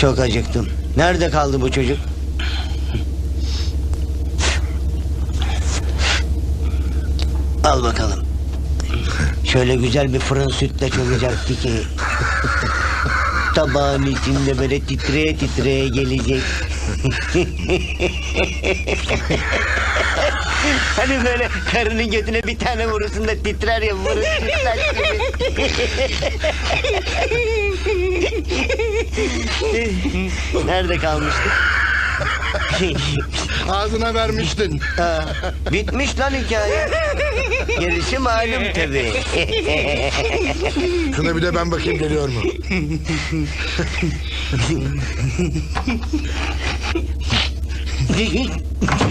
Çok acıktım. Nerede kaldı bu çocuk? Al bakalım. Şöyle güzel bir fırın sütle çökecekti ki. Tabağın içinde böyle titreye titreye gelecek. hani böyle karının götüne bir tane vurursun da titrer ya vurur. Nerede kalmıştık? Ağzına vermiştin. Ha, bitmiş lan hikaye. Gerisi malum tabii. Şuna bir de ben bakayım geliyor mu?